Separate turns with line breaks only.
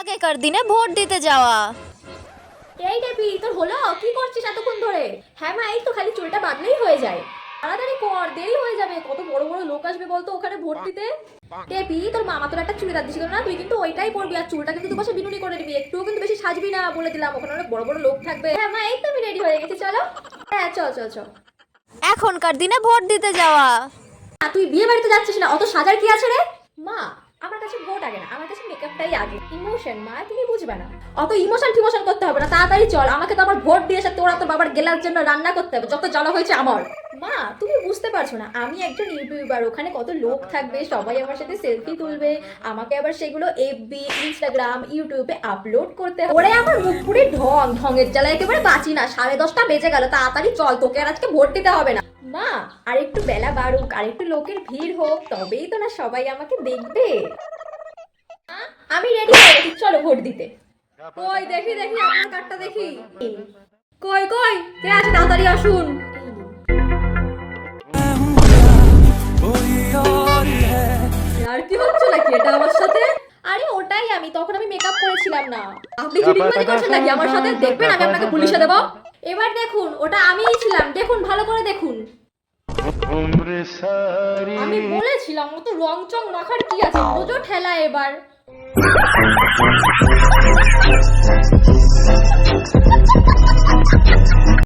আগেকার দিনে ভোট দিতে যাওয়া।
এই টেপি তোর হলো? কি করছিস এতক্ষণ ধরে? হ্যাঁ মা এই তো খালি চুলটা বাঁধলেই হয়ে যায়। তাড়াতাড়ি কর দেরি হয়ে যাবে। কত বড় বড় লোক আসবে বলতো ওখানে ভোট দিতে? টেপি তোর মামা তোর একটা চুড়িদার দিছিল না? তুই কিন্তু ওইটাই পরবি আর চুলটা কিন্তু দুপাশে বিনুনি করে দিবি একটুও কিন্তু বেশি সাজবি না বলে দিলাম। ওখানে অনেক বড় বড় লোক থাকবে। হ্যাঁ মা এই তো আমি রেডি হয়ে গেছি চলো। হ্যাঁ চল চল চল
এখনকার দিনে ভোট দিতে যাওয়া।
তুই বিয়ে বাড়িতে যাচ্ছিস না? অত সাজার কি আছে রে? মা আমার কাছে ভোট আগে না, আমার কাছে মেকআপটাই আগে। ইমোশন মা, তুমি বুঝবে না। অত ইমোশন টিমোশন করতে হবে না, তাড়াতাড়ি চল, আমাকে তো আবার ভোট দিয়ে এসে তোরা তো বাবার গেলার জন্য রান্না করতে হবে, যত জ্বালা হয়েছে আমার। মা, তুমি বুঝতে পারছ না, আমি একজন ইউটিউবার, ওখানে কত লোক থাকবে, সবাই আমার সাথে সেলফি তুলবে, আমাকে আবার সেগুলো এফবি ইনস্টাগ্রাম ইউটিউবে আপলোড করতে হবে। ওরে আমার মুখ পুরে ঢং, ঢঙের জ্বালা একেবারে বাঁচি না, সাড়ে দশটা বেজে গেল, তাড়াতাড়ি চল, তোকে আর আজকে ভোট দিতে হবে না। মা আর একটু বেলা বাড়ুক আর একটু লোকের ভিড় হোক তবেই তো না সবাই আমাকে দেখবে। আমি রেডি হয়ে চলো ভোট দিতে। কই দেখি দেখি আপনার কার্ডটা দেখি। কই কই কে আছে তাড়াতাড়ি আসুন। আর কি হচ্ছে নাকি? এটা আমার সাথে? আরে ওটাই আমি তখন আমি মেকআপ করেছিলাম না। আপনি চিটিংবাজি করছেন নাকি? আমার সাথে? দেখবেন আমি আপনাকে পুলিশে দেবো। এবার দেখুন, ওটা আমিই ছিলাম। দেখুন, ভালো করে দেখুন। আমি বলেছিলাম ও তো রং চং রাখার কি আছে? বোঝো ঠেলা এবার।